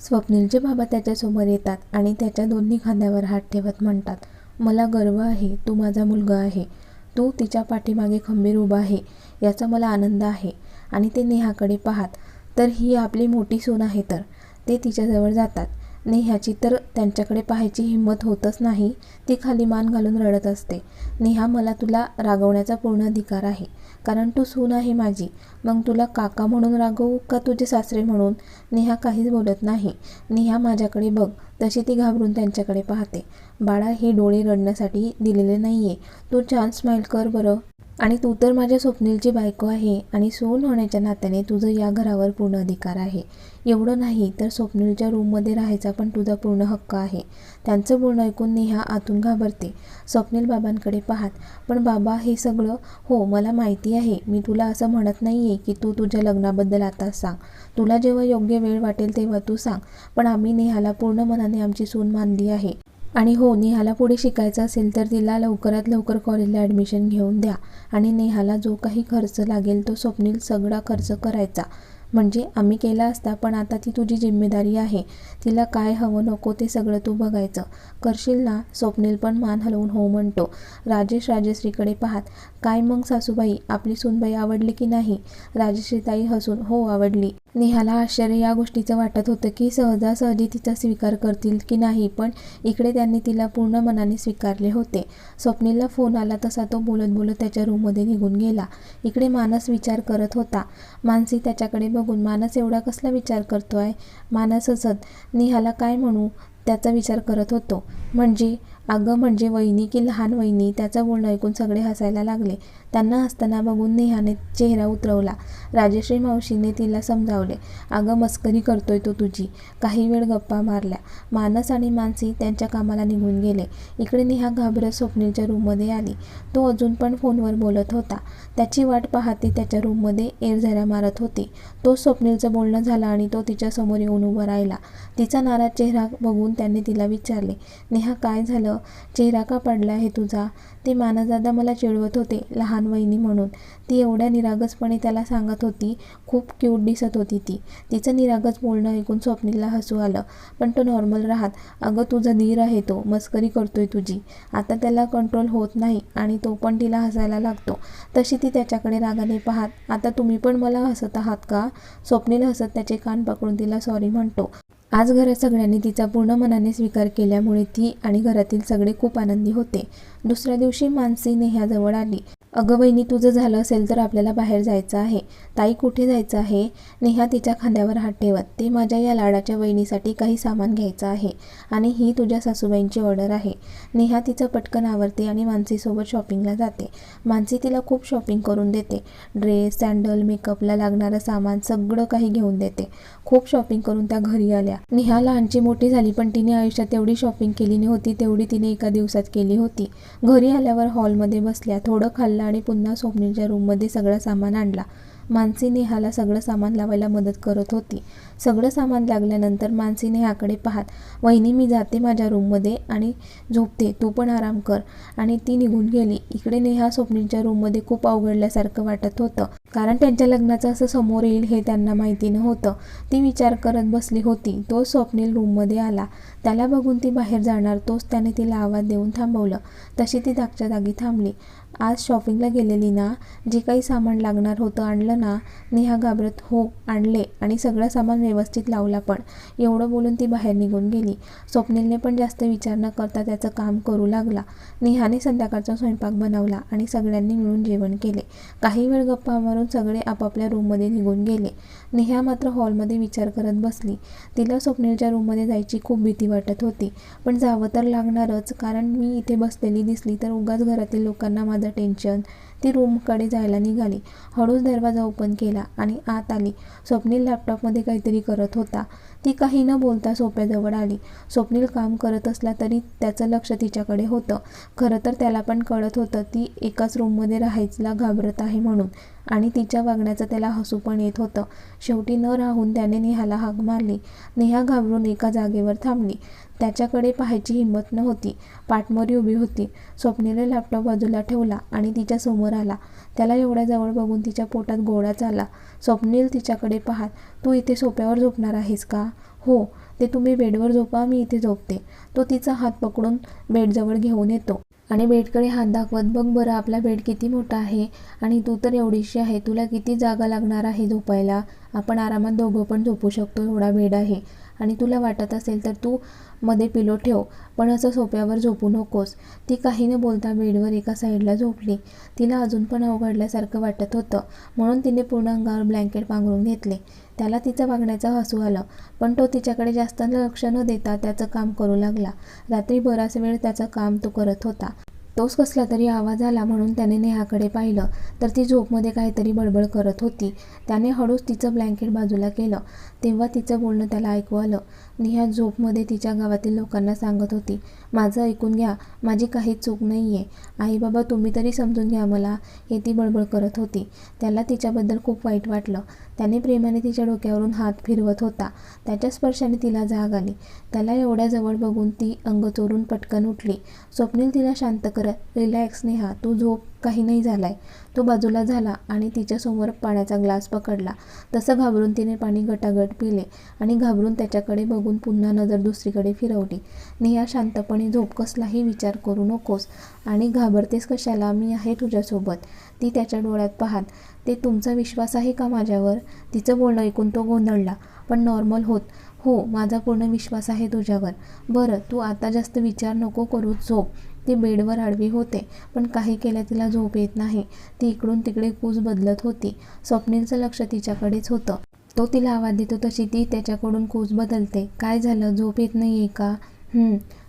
स्वप्नीलचे बाबा त्याच्यासमोर येतात आणि त्याच्या दोन्ही खांद्यावर हात ठेवत म्हणतात मला गर्व आहे तू माझा मुलगा आहे. तू तिच्या पाठीमागे खंबीर उभा आहे याचा मला आनंद आहे आणि ते नेहाकडे पाहात तर ही आपली मोठी सून आहे तर? ते तिच्याजवळ जातात. नेहाची तर त्यांच्याकडे पाहायची हिंमत होतच नाही. ती खाली मान घालून रडत असते. नेहा मला तुला रागवण्याचा पूर्ण अधिकार आहे. कारण तू सून आहे माझी. मग तुला काका म्हणून रागवू का तुझे सासरे म्हणून? नेहा काहीच बोलत नाही. नेहा माझ्याकडे बघ. तशी ती घाबरून त्यांच्याकडे पाहते. बाळा हे डोळे रडण्यासाठी दिलेले नाही आहे तू छान स्माईल कर बरं. आणि तू तर माझ्या स्वप्नीलची बायको आहे आणि सून होण्याच्या नात्याने तुझं या घरावर पूर्ण अधिकार आहे. एवढं नाही तर स्वप्नीलच्या रूममध्ये राहायचा पण तुझा पूर्ण हक्क आहे. त्यांचं बोलणं ऐकून नेहा आतून घाबरते. स्वप्नील बाबांकडे पाहात पण बाबा हे सगळं हो मला माहिती आहे. मी तुला असं म्हणत नाही आहे की तू तुझ्या लग्नाबद्दल आता सांग. तुला जेव्हा योग्य वेळ वाटेल तेव्हा तू सांग. पण आम्ही नेहाला पूर्ण मनाने आमची सून मानली आहे. आणि हो नेहाला पुढे शिकायचं असेल तर तिला लवकरात लवकर कॉलेजला ॲडमिशन घेऊन द्या. आणि नेहाला जो काही खर्च लागेल तो स्वप्नील सगळा खर्च करायचा. म्हणजे आम्ही केला असता पण आता ती तुझी जिम्मेदारी आहे. तिला काय हवं नको ते सगळं तू बघायचं. करशील ना? स्वप्नील पण मान हलवून हो म्हणतो. राजेश राजश्रीकडे पाहत काय मग सासूबाई आपली सुनबाई आवडली की नाही? राजश्रीताई हसून हो आवडली. नेहाला आश्चर्य या गोष्टीचं वाटत होतं की सहजासहजी तिचा स्वीकार करतील की नाही पण इकडे त्यांनी तिला पूर्ण मनाने स्वीकारले होते. स्वप्नीलला फोन आला तसा तो बोलत बोलत त्याच्या रूममध्ये निघून गेला. इकडे मानस विचार करत होता. मानसी त्याच्याकडे बघून मानस एवढा कसला विचार करतो आहे मानस हसत नेहाला काय म्हणू? त्याचा विचार करत होतो. म्हणजे अगं म्हणजे वहिनी की लहान वहिनी त्याचं बोलणं ऐकून सगळे हसायला लागले. त्यांना हसताना बघून नेहाने चेहरा उतरवला. राजश्री मावशीने तिला समजावले अगं मस्करी करतोय तो तुझी. काही वेळ गप्पा मारल्या. मानस आणि मानसी त्यांच्या कामाला निघून गेले. इकडे नेहा घाबरत स्वप्नीलच्या रूममध्ये आली. तो अजून पण फोनवर बोलत होता. त्याची वाट पाहते त्याच्या रूममध्ये एरझऱ्या मारत होती. तो स्वप्नीलचं बोलणं झालं आणि तो तिच्यासमोर येऊन उभा राहिला. तिचा नाराज चेहरा बघून त्याने तिला विचारले नेहा काय झालं? चेहरा का पडला आहे तुझा? ते मानसदादा मला चिडवत होते. लहान वहिनी म्हणून. ती एवढ्या निरागसपणे त्याला सांगत होती. खूप क्यूट दिसत होती ती. तिचं निरागस बोलणं ऐकून स्वप्नीलला हसू आलं. पण तो नॉर्मल राहत अगं तुझा धीर आहे तो. मस्करी करतोय तुझी. आता त्याला कंट्रोल होत नाही आणि तो पण तिला हसायला लागतो. तशी ती त्याच्याकडे रागाने पाहत आता तुम्ही पण मला हसत आहात का? स्वप्नील हसत त्याचे कान पकडून तिला सॉरी म्हणतो. आज घरात सगळ्यांनी तिचा पूर्ण मनाने स्वीकार केल्यामुळे ती आणि घरातील सगळे खूप आनंदी होते. दुसऱ्या दिवशी मानसी नेह्याजवळ आली. अगं वहिनी तुझं झालं असेल तर आपल्याला बाहेर जायचं आहे. ताई कुठे जायचं आहे? नेहा तिच्या खांद्यावर हात ठेवत. ते माझ्या या लाडाच्या वहिनीसाठी काही सामान घ्यायचं आहे आणि ही तुझ्या सासूबाईंची ऑर्डर आहे. नेहा तिचं पटकन आवरते आणि मानसीसोबत शॉपिंगला जाते. मानसी तिला खूप शॉपिंग करून देते. ड्रेस सँडल मेकअपला लागणारं सामान सगळं काही घेऊन देते. खूप शॉपिंग करून त्या घरी आल्या. नेहा लहानची मोठी झाली पण तिने आयुष्यात तेवढी शॉपिंग केली नव्हती तेवढी तिने एका दिवसात केली होती. घरी आल्यावर हॉलमध्ये बसल्या थोडं खाल्लं आणि पुन्हा स्वप्नीलच्या रूममध्ये सगळं सामान आणला. मानसी नेहाला सगळं सामान लावायला मदत करत होती. सगळं सामान लागल्यानंतर मानसी नेहाकडे पाहत वहिनी मी जाते माझ्या रूममध्ये आणि झोपते तू पण आराम कर. आणि ती निघून गेली. इकडे नेहा स्वप्नींच्या रूममध्ये खूप अवघडल्यासारखं वाटत होतं. कारण त्यांच्या लग्नाचं असं समोर येईल हे त्यांना माहिती नव्हतं. ती विचार करत बसली होती. तो स्वप्नील रूममध्ये आला. त्याला बघून ती बाहेर जाणार तोच त्याने तिला आवाज देऊन थांबवलं. तशी ती धागच्या जागी थांबली. आज शॉपिंगला गेलेली ना जे काही सामान लागणार होतं आणलं ना नेहा घाबरत हो आणले आणि सगळं सामान व्यवस्थित लावला पण. एवढं बोलून ती बाहेर निघून गेली. स्वप्नीलने पण जास्त विचार न करता त्याचं काम करू लागला. नेहाने संध्याकाळचा स्वयंपाक बनवला आणि सगळ्यांनी मिळून जेवण केले. काही वेळ गप्पा मारून सगळे आपापल्या रूममध्ये निघून गेले. नेहा मात्र हॉलमध्ये विचार करत बसली. तिला स्वप्नीलच्या रूममध्ये जायची खूप भीती वाटत होती. पण जावं तर लागणारच कारण मी इथे बसलेली दिसली तर उगाच घरातील लोकांना माझं टेन्शन. ती रूमकडे जायला निघाली. हळूच दरवाजा ओपन केला आणि आत आली. स्वप्नील लॅपटॉपमध्ये काहीतरी करत होता. ती काही न बोलता सोप्याजवळ आली. स्वप्नील काम करत असला तरी त्याचं लक्ष तिच्याकडे होतं. खरं तर त्याला पण कळत होतं ती एकाच रूममध्ये राहायला घाबरत आहे म्हणून आणि तिच्या वागण्याचं त्याला हसू पण येत होतं. शेवटी न राहून त्याने नेहाला हाक मारली. नेहा घाबरून एका जागेवर थांबली. त्याच्याकडे पाहायची हिंमत नव्हती. पाठमोरी उभी होती. स्वप्नीने लॅपटॉप बाजूला ठेवला आणि तिच्या समोर आला. त्याला एवढ्या जवळ बघून तिच्या पोटात गोळा चाला स्वप्नील तिच्याकडे पाहात तू इथे सोप्यावर झोपणार आहेस का? हो ते तुम्ही बेडवर झोपा मी इथे झोपते. तो तिचा हात पकडून बेडजवळ घेऊन येतो. आणि बेडकडे हात दाखवत बघ बरं आपला बेड किती मोठा आहे आणि तू तर एवढीशी आहे तुला किती जागा लागणार आहे झोपायला? आपण आरामात दोघं पण झोपू शकतो एवढा बेड आहे. आणि तुला वाटत असेल तर तू मध्ये पिलो ठेव पण असं सोप्यावर झोपू नकोस. ती काही न बोलता बेडवर एका साईडला झोपली. तिला अजून पण अवघडल्यासारखं वाटत होतं म्हणून तिने पूर्ण अंगावर ब्लँकेट पांघरून घेतले. त्याला तिचं वागण्याचं हसू आलं पण तो तिच्याकडे जास्त लक्ष न देता त्याचं काम करू लागला. रात्री बराच वेळ त्याचं काम तो करत होता. तोच कसला तरी आवाज आला म्हणून त्याने नेहाकडे पाहिलं. तर ती झोपमध्ये काहीतरी बडबड करत होती. त्याने हळूच तिचं ब्लँकेट बाजूला केलं. तेव्हा तिचं बोलणं त्याला ऐकू आलं. नेहा झोपमध्ये तिच्या गावातील लोकांना सांगत होती माझं ऐकून घ्या माझी काहीच चूक नाही आहे आई बाबा तुम्ही तरी समजून घ्या मला. हे ती बडबड करत होती. त्याला तिच्याबद्दल खूप वाईट वाटलं. त्याने प्रेमाने तिच्या डोक्यावरून हात फिरवत होता. त्याच्या स्पर्शाने तिला जाग आली. त्याला एवढ्या जवळ बघून ती अंग चोरून पटकन उठली. स्वप्नील तिला शांत करत रिलॅक्स नेहा तू झोप काही नाही झालाय. तो बाजूला झाला आणि तिच्यासमोर पाण्याचा ग्लास पकडला. तसं घाबरून तिने पाणी गटागट पिले आणि घाबरून त्याच्याकडे बघून पुन्हा नजर दुसरीकडे फिरवली. नेहा शांतपणे झोप कसलाही विचार करू नकोस आणि घाबरतेस कशाला? मी आहे तुझ्यासोबत. ती त्याच्या डोळ्यात पाहत ते तुमचा विश्वास आहे का माझ्यावर? तिचं बोलणं ऐकून तो गोंधळला. पण नॉर्मल होत हो माझा पूर्ण विश्वास आहे तुझ्यावर. बरं तू आता जास्त विचार नको करू झोप. ती बेडवर आडवी होते पण काही केल्या तिला झोप येत नाही. ती इकडून तिकडे कूस बदलत होती. स्वप्नीलचं लक्ष तिच्याकडेच होतं. तो तिला आवाज देतो तशी ती त्याच्याकडून कूस बदलते. काय झालं? झोप येत नाही आहे का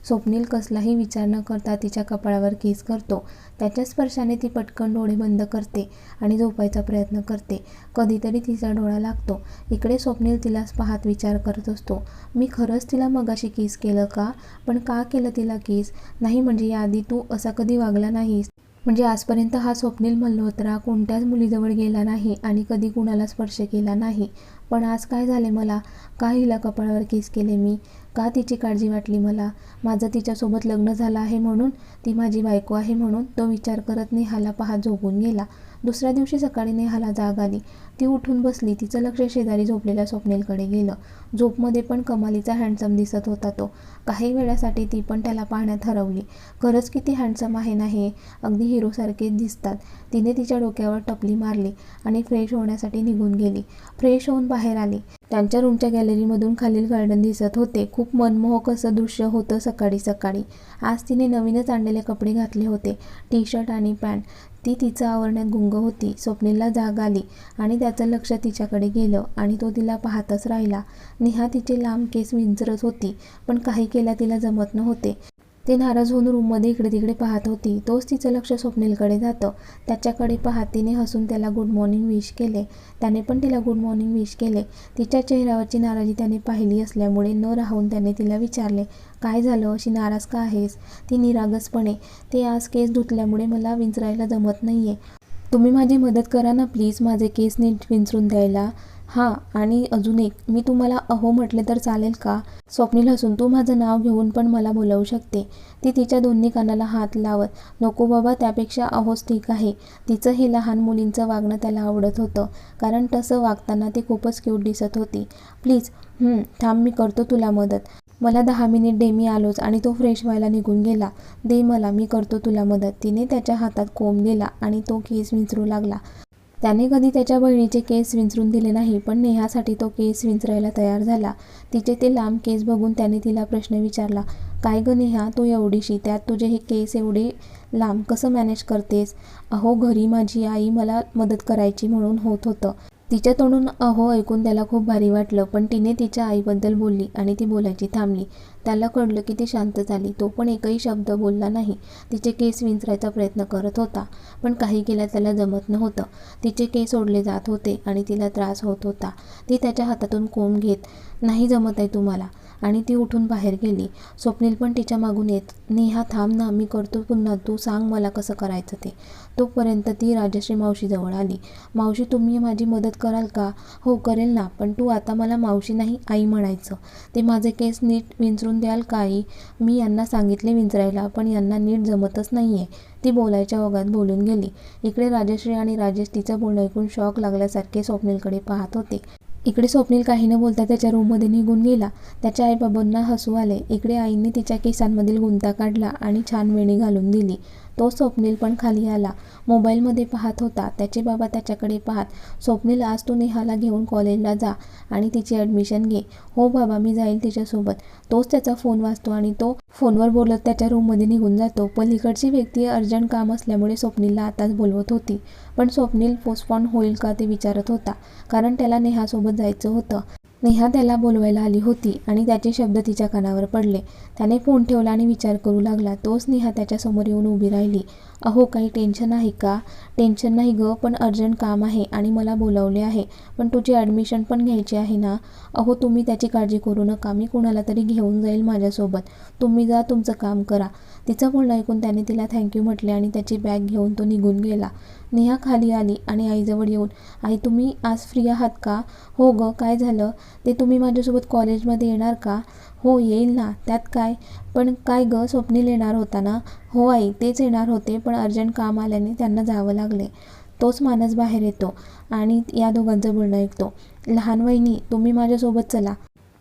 स्वप्नील कसलाही विचार न करता तिच्या कपाळावर किस करतो. त्याच्या स्पर्शाने ती पटकन डोळे बंद करते आणि झोपायचा प्रयत्न करते. कधीतरी तिचा डोळा लागतो. इकडे स्वप्नील तिलाच पाहत विचार करत असतो. मी खरंच तिला मगाशी किस केलं का? पण का केलं तिला किस? नाही म्हणजे याआधी तू असा कधी वागला नाहीस. म्हणजे आजपर्यंत हा स्वप्नील मल्होत्रा कोणत्याच मुलीजवळ गेला नाही आणि कधी कुणाला स्पर्श केला नाही. पण आज काय झाले मला? का हिला कपाळावर केस केले मी? का तिची काळजी वाटली मला? माझं तिच्यासोबत लग्न झालं आहे म्हणून? ती माझी बायको आहे म्हणून? तो विचार करत नेहाला पहा झोपून गेला. दुसऱ्या दिवशी सकाळी नेहाला जाग आली. ती उठून बसली. तिचं लक्ष शेजारी झोपलेल्या स्वप्नीलकडे गेलं. झोपमध्ये पण कमालीचा हँडसम दिसत होता तो. काही वेळासाठी ती पण त्याला पाहण्यात हरवली. खरंच किती हँडसम आहे ना हे? अगदी हिरोसारखेच दिसतात. तिने तिच्या डोक्यावर टपली मारली आणि फ्रेश होण्यासाठी निघून गेली. फ्रेश होऊन बाहेर आली. त्यांच्या रूमच्या गॅलरीमधून खालील गार्डन दिसत होते. खूप मनमोहक असं दृश्य होतं सकाळी सकाळी. आज तिने नवीनच आणलेले कपडे घातले होते. टी शर्ट आणि पॅन्ट ती तिचं आवरण्यात गुंग होती स्वप्नीलला जाग आली आणि त्याचं लक्ष तिच्याकडे गेलं आणि तो तिला पाहतच राहिला. नेहा तिचे लांब केस विंचरत होती पण काही केल्या तिला जमत नव्हते. ते नाराज होऊन रूममध्ये इकडे तिकडे पाहत होती. तोच तिचं लक्ष स्वप्नीलकडे जातं. त्याच्याकडे पाहत तिने हसून त्याला गुड मॉर्निंग विश केले. त्याने पण तिला गुड मॉर्निंग विश केले. तिच्या चेहऱ्यावरची नाराजी त्याने पाहिली असल्यामुळे न राहून त्याने तिला विचारले काय झालं? अशी नाराज का आहेस? ती निरागसपणे ते आज केस धुतल्यामुळे मला विंचरायला जमत नाही आहे तुम्ही माझी मदत करा ना प्लीज माझे केस नीट विंचरून द्यायला. हां आणि अजून एक मी तुम्हाला अहो म्हटले तर चालेल का? स्वप्नील हसून तू माझं नाव घेऊन पण मला बोलवू शकते. ती तिच्या दोन्ही कानाला हात लावत नको बाबा त्यापेक्षा अहोच ठीक आहे. तिचं हे लहान मुलींचं वागणं त्याला आवडत होतं कारण तसं वागताना ती खूपच क्यूट दिसत होती. प्लीज थांब मी करतो तुला मदत. मला दहा मिनिट दे मी आलोच. आणि तो फ्रेश व्हायला निघून गेला. दे मला मी करतो तुला मदत. तिने त्याच्या हातात कोंब दिला आणि तो केस विंचरू लागला. त्याने कधी त्याच्या बहिणीचे केस विंचरून दिले नाही पण नेहासाठी तो केस विंचरायला तयार झाला. तिचे ते लांब केस बघून त्याने तिला प्रश्न विचारला काय ग नेहा तू एवढीशी? त्यात तुझे हे केस एवढे लांब कसं मॅनेज करतेस? अहो घरी माझी आई मला मदत करायची म्हणून होत होतं. तिच्या तोंडून अहो ऐकून त्याला खूप भारी वाटलं पण तिने तिच्या आईबद्दल बोलली आणि ती बोलायची थांबली. त्याला कळलं की ती शांत झाली. तो पण एकही शब्द बोलला नाही. तिचे केस विंचरायचा प्रयत्न करत होता पण काही केल्या त्याला जमत नव्हतं. तिचे केस ओढले जात होते आणि तिला त्रास होत होता. ती त्याच्या हातातून कोंब घेत नाही जमत आहे तुम्हाला. आणि ती उठून बाहेर गेली. स्वप्नील पण तिच्या मागून येत नेहा थांब ना मी करतो पुन्हा. तू सांग मला कसं करायचं ते. तोपर्यंत ती राजश्री मावशीजवळ आली. मावशी तुम्ही माझी मदत कराल का? हो करेल ना. पण तू आता मला मावशी नाही आई म्हणायचं. ते माझे केस नीट विंचरून द्याल का मी यांना सांगितले विंचरायला पण यांना नीट जमतच नाही आहे ती बोलायच्या ओघात बोलून गेली. इकडे राजश्री आणि राजेश तिचं बोलणं ऐकून शॉक लागल्यासारखे स्वप्नीलकडे पाहत होते. इकडे स्वप्नील काही न बोलता त्याच्या रूममध्ये निघून गेला. त्याच्या आईबाबांना हसू आले. इकडे आईने तिच्या केसांमधील गुंता काढला आणि छान वेणी घालून दिली. तो स्वप्नील पण खाली आला. मोबाईलमध्ये पाहत होता. त्याचे बाबा त्याच्याकडे पाहत स्वप्नील आज तू नेहाला घेऊन कॉलेजला जा आणि तिची ॲडमिशन घे. हो बाबा मी जाईल तिच्यासोबत. तोच त्याचा फोन वाचतो आणि तो फोनवर बोलत त्याच्या रूममध्ये निघून जातो. पलीकडची व्यक्ती अर्जंट काम असल्यामुळे स्वप्नीलला आताच बोलवत होती. पण स्वप्नील पोस्टपॉन होईल का ते विचारत होता कारण त्याला नेहासोबत जायचं होतं. नेहा त्याला बोलवायला आली होती आणि त्याचे शब्द तिच्या कानावर पडले. त्याने फोन ठेवला आणि विचार करू लागला. तोच नेहा त्याच्यासमोर येऊन उभी राहिली. अहो काही टेन्शन आहे का? टेन्शन नाही गं पण अर्जंट काम आहे आणि मला बोलावले आहे. पण तुझी ॲडमिशन पण घ्यायची आहे ना? अहो तुम्ही त्याची काळजी करू नका. मी कुणाला तरी घेऊन जाईल माझ्यासोबत. तुम्ही जा तुमचं काम करा. तिचं बोलणं ऐकून त्याने तिला थँक्यू म्हटले आणि त्याची बॅग घेऊन तो निघून गेला. नेहा खाली आली आणि आईजवळ येऊन आई तुम्ही आज फ्री आहात का? हो गं काय झालं? ते तुम्ही माझ्यासोबत कॉलेजमध्ये येणार का? हो येईल ना. त्यात काय? पण काय गं स्वप्नील येणार होता ना? हो आई तेच येणार होते पण अर्जंट काम आल्याने त्यांना जावं लागले. तोच माणूस बाहेर येतो आणि या दोघांचं बोलणं ऐकतो. लहान वहिनी तुम्ही माझ्यासोबत चला.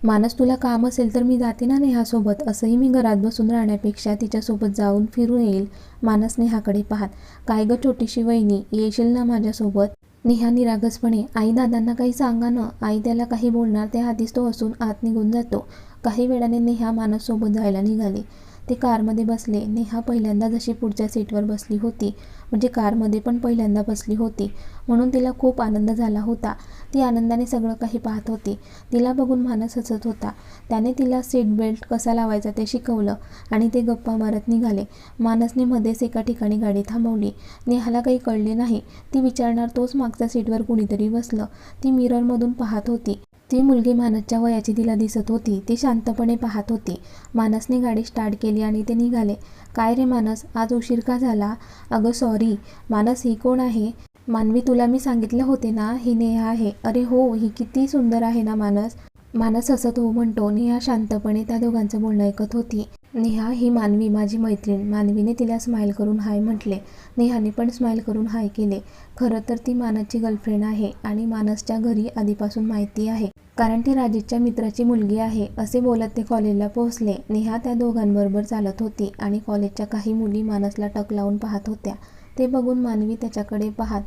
मानस तुला काम असेल तर मी जाते ना नेहासोबत. असंही मी घरात बसून राहण्यापेक्षा तिच्यासोबत जाऊन फिरून येईल मानस नेहाकडे पाहत. काय गं छोटीशी वहिनी येशील ना माझ्यासोबत? नेहा निरागसपणे आई दादांना काही सांगा ना. आई त्याला काही बोलणार त्या आधीच तो असून आत निघून जातो. काही वेळाने नेहा मानससोबत जायला निघाली. ते कारमध्ये बसले. नेहा पहिल्यांदा जशी पुढच्या सीटवर बसली होती म्हणजे कारमध्ये पण पहिल्यांदा बसली होती म्हणून तिला खूप आनंद झाला होता. ती आनंदाने सगळं काही पाहत होती. तिला बघून मानस हसत होता. त्याने तिला सीट बेल्ट कसा लावायचा ते शिकवलं आणि ते गप्पा मारत निघाले. मानसने मध्येच एका ठिकाणी गाडी थांबवली. नेहाला काही कळले नाही. ती विचारणार तोच मागच्या सीटवर कुणीतरी बसलं. ती मिररमधून पाहत होती. ती मुलगी मानसच्या वयाची तिला दिसत होती. ती शांतपणे पाहत होती. मानसने गाडी स्टार्ट केली आणि ते निघाले. काय रे मानस? आज उशीर का झाला? अगं सॉरी. मानस ही कोण आहे? मानवी तुला मी सांगितलं होते ना? ही नेहा आहे. अरे हो ही किती सुंदर आहे ना मानस? मानस हसत हो म्हणतो. नेहा शांतपणे त्या दोघांचं बोलणं ऐकत होती. नेहा ही मानवी माझी मैत्रीण. मानवीने तिला स्माईल करून हाय म्हटले. नेहाने पण स्माईल करून हाय केले. खरं तर ती मानसची गर्लफ्रेंड आहे आणि मानसच्या घरी आधीपासून माहिती आहे. कारण ती राजेशच्या मित्राची मुलगी आहे असे बोलत ते कॉलेजला पोहोचले. नेहा त्या दोघांबरोबर चालत होती आणि कॉलेजच्या काही मुली मानसला टक लावून पाहत होत्या. ते बघून मानवी त्याच्याकडे पाहत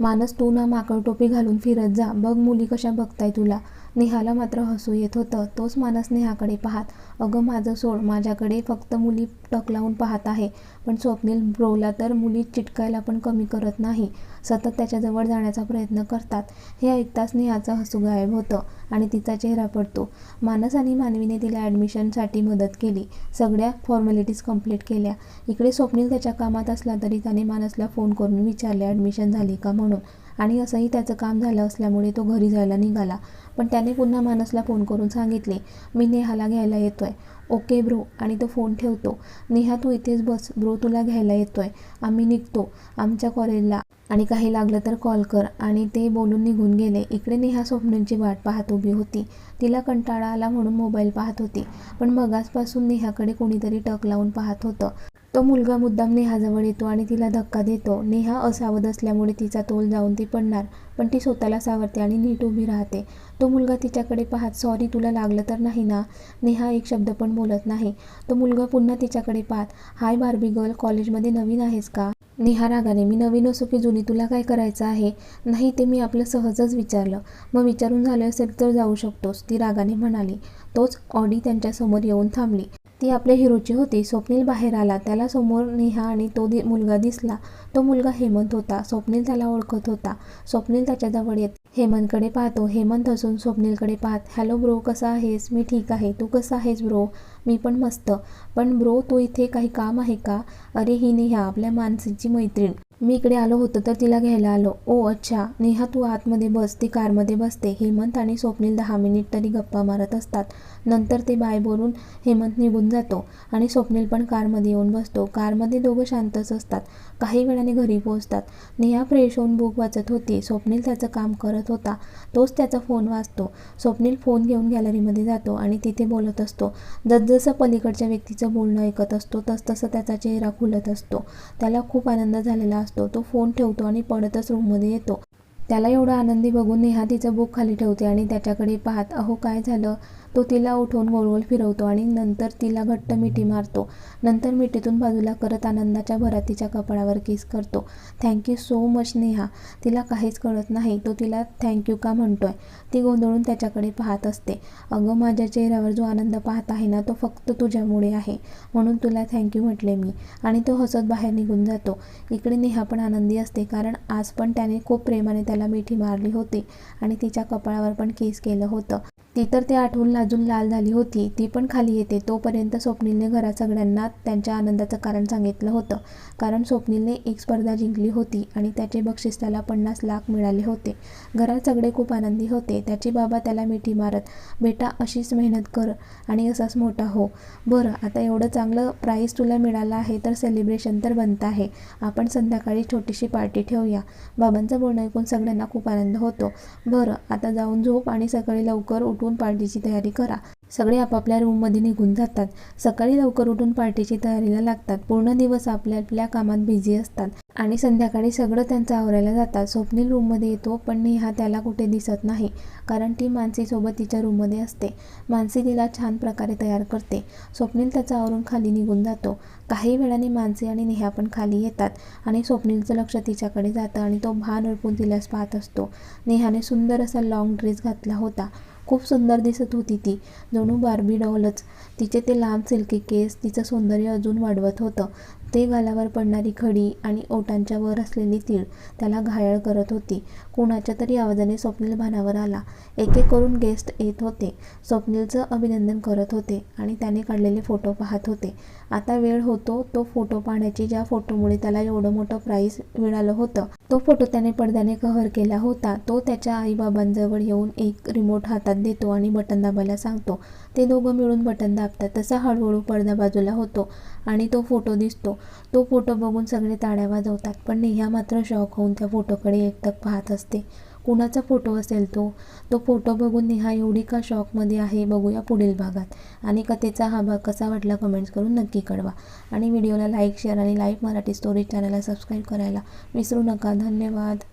मानस तू ना माकड टोपी घालून फिरत जा. बघ मुली कशा बघताय तुला. नेहाला मात्र हसू येत होतं. तोच मानस नेहाकडे पाहत अगं माझं सोड माझ्याकडे फक्त मुली टक लावून पाहत आहे. पण स्वप्नील ब्रोला तर मुली चिटकायला पण कमी करत नाही. सतत त्याच्याजवळ जाण्याचा प्रयत्न करतात. हे ऐकताच नेहाचं हसू गायब होतं आणि तिचा चेहरा पडतो. मानस आणि मानवीने तिला ॲडमिशनसाठी मदत केली. सगळ्या फॉर्मॅलिटीज कंप्लीट केल्या. इकडे स्वप्नील त्याच्या कामात असला तरी त्याने मानसला फोन करून विचारले ॲडमिशन झाली का? म्हणून. आणि असंही त्याचं काम झालं असल्यामुळे तो घरी जायला निघाला. पण त्याने पुन्हा मानसला फोन करून सांगितले मी नेहाला घ्यायला येतोय. Okay bro. आणि तो फोन ठेवतो. नेहा तू इथेच बस. ब्रो तुला घ्यायला येतोय. आम्ही निघतो. आमच्या कॉलेजला आणि काही लागलं तर कॉल कर. आणि ते बोलून निघून गेले. इकडे नेहा स्वप्नीलची वाट पाहत उभी होती. तिला कंटाळा आला म्हणून मोबाईल पाहत होती. पण मगासपासून नेहाकडे कोणीतरी टक लावून पाहत होतं. तो मुलगा मुद्दाम नेहाजवळ येतो आणि तिला धक्का देतो. नेहा असावध असल्यामुळे तिचा तोल जाऊन ती पडणार पण ती स्वतःला सावरते आणि नीट उभी राहते. तो मुलगा तिच्याकडे पाहत सॉरी तुला लागलं तर नाही ना? नेहा एक शब्द पण बोलत नाही. तो मुलगा पुन्हा तिच्याकडे पाहत हाय बार्बी गर्ल कॉलेजमध्ये नवीन आहेस का? नेहा रागाने मी नवीन असो की जुनी तुला काय करायचं आहे? नाही ते मी आपलं सहजच विचारलं. मग विचारून झालं असेल तर जाऊ शकतोस ती रागाने म्हणाली. तोच ऑडी त्यांच्यासमोर येऊन थांबली. ती आपल्या हिरोची होती. स्वप्नील बाहेर आला. त्याला समोर नेहा आणि तो दि मुलगा दिसला. तो मुलगा हेमंत होता. स्वप्नील त्याला ओळखत होता. स्वप्नील त्याच्याजवळ येत हेमंतकडे पाहतो. हेमंत असून स्वप्नीलकडे पाहत हॅलो ब्रो कसा आहेस? मी ठीक आहे. तू कसा आहेस ब्रो? मी पण मस्त. पण ब्रो तू इथे काही काम आहे का? अरे ही नेहा आपल्या मानसीची मैत्रीण. मी इकडे आलो होतो तर तिला घ्यायला आलो. ओ अच्छा. नेहा तू आतमध्ये बस. ती कारमध्ये बसते. हेमंत आणि स्वप्नील दहा मिनिट तरी गप्पा मारत असतात. नंतर ते बाय बोलून हेमंत निघून जातो आणि स्वप्नील पण कारमध्ये येऊन बसतो. कारमध्ये दोघं शांतच असतात. काही वेळाने घरी पोहोचतात. नेहा फ्रेश होऊन बुक वाचत होती. स्वप्नील त्याचं काम करत होता. तोच त्याचा फोन वाचतो. स्वप्नील फोन घेऊन गॅलरीमध्ये जातो आणि तिथे बोलत असतो. जसजसं पलीकडच्या व्यक्तीचं बोलणं ऐकत असतो तसतसं त्याचा चेहरा खुलत असतो. त्याला खूप आनंद झालेला असतो. तो फोन ठेवतो आणि पडतच रूममध्ये येतो. त्याला एवढा आनंदी बघून नेहा तिचं बुक खाली ठेवते आणि त्याच्याकडे पाहत अहो काय झालं? तो तिला उठवून गोलगोल फिरवतो आणि नंतर तिला घट्ट मिठी मारतो. नंतर मिठीतून बाजूला करत आनंदाच्या भरात तिच्या कपाळावर किस करतो. Thank you so much Neha. तिला काहीच कळत नाही. तो तिला थँक्यू का म्हणतोय? ती गोंधळून त्याच्याकडे पाहत असते. अगं माझ्या चेहऱ्यावर जो आनंद पाहत आहे ना तो फक्त तुझ्यामुळे आहे. म्हणून तुला थँक्यू म्हटले मी. आणि तो हसत बाहेर निघून जातो. इकडे नेहा पण आनंदी असते कारण आज पण त्याने खूप प्रेमाने त्याला मिठी मारली होती आणि तिच्या कपाळावर पण केस केलं होतं. ती तर ते आठवून लाजून लाल झाली होती. ती पण खाली येते. तोपर्यंत स्वप्नीलने घरात सगळ्यांना त्यांच्या आनंदाचं कारण सांगितलं होतं. कारण स्वप्नीलने एक स्पर्धा जिंकली होती आणि त्याचे बक्षीस त्याला पन्नास लाख मिळाले होते. घरात सगळे खूप आनंदी होते. त्याचे बाबा त्याला मिठी मारत बेटा अशीच मेहनत कर आणि असाच मोठा हो. बरं आता एवढं चांगलं प्राईज तुला मिळालं आहे तर सेलिब्रेशन तर बनतं आहे. आपण संध्याकाळी छोटीशी पार्टी ठेवूया. बाबांचं बोलणं ऐकून सगळ्यांना खूप आनंद होतो. बरं आता जाऊन झोप आणि सकाळी लवकर उठू उठून पार्टीची तयारी करा. सगळे आपापल्या रूममध्ये निघून जातात. सकाळी लवकर उठून पार्टीची तयारीला लागतात. पूर्ण दिवस आपल्या आपल्या कामात बिझी असतात. आणि संध्याकाळी सगळं त्यांचं आवरायला जातात. स्वप्नील रूममध्ये येतो पण नेहा त्याला कुठे दिसत नाही कारण ती मानसीसोबत तिच्या रूममध्ये असते. मानसी तिला छान प्रकारे तयार करते. स्वप्नील त्याचा आवरून खाली निघून जातो. काही वेळाने मानसी आणि नेहा पण खाली येतात आणि स्वप्नीलचं लक्ष तिच्याकडे जातं आणि तो भान अडपून तिलाच पाहत असतो. नेहाने सुंदर असा लाँग ड्रेस घातला होता. खूप सुंदर दिसत होती ती. जणू बार्बी डॉलच. तिचे ते लांब सिल्की केस तिचं सौंदर्य अजून वाढवत होतं. ते गालावर पडणारी खडी आणि ओटांच्या वर असलेली तीळ त्याला घायाळ करत होती. कोणाच्या तरी आवाजाने स्वप्नील भानावर आला. एक एक करून गेस्ट येत होते. स्वप्नीलचं अभिनंदन करत होते आणि त्याने काढलेले फोटो पाहत होते. आता वेळ होतो तो फोटो पाहण्याची. ज्या फोटोमुळे त्याला एवढं मोठं प्राईज मिळालं होतं तो फोटो त्याने पडद्याने कव्हर केला होता. तो त्याच्या आईबाबांजवळ येऊन एक रिमोट हातात देतो आणि बटन दाबायला सांगतो. ते दोघं मिळून बटन दाबतात. तसा हळूहळू पडदा बाजूला होतो आणि तो फोटो दिसतो. तो फोटो बघून सगळे ताड्या वाजवतात पण नेहा मात्र शॉक होऊन त्या फोटोकडे एकटक पाहत असते. कुणाचा फोटो असेल तो? तो फोटो बघून नेहा एवढी का शॉकमध्ये आहे बघूया पुढील भागात. आणि कथेचा हा भाग कसा वाटला कमेंट्स करून नक्की कळवा. आणि व्हिडिओला लाईक शेअर आणि लाईव्ह मराठी स्टोरी चॅनलला सबस्क्राईब करायला विसरू नका. धन्यवाद.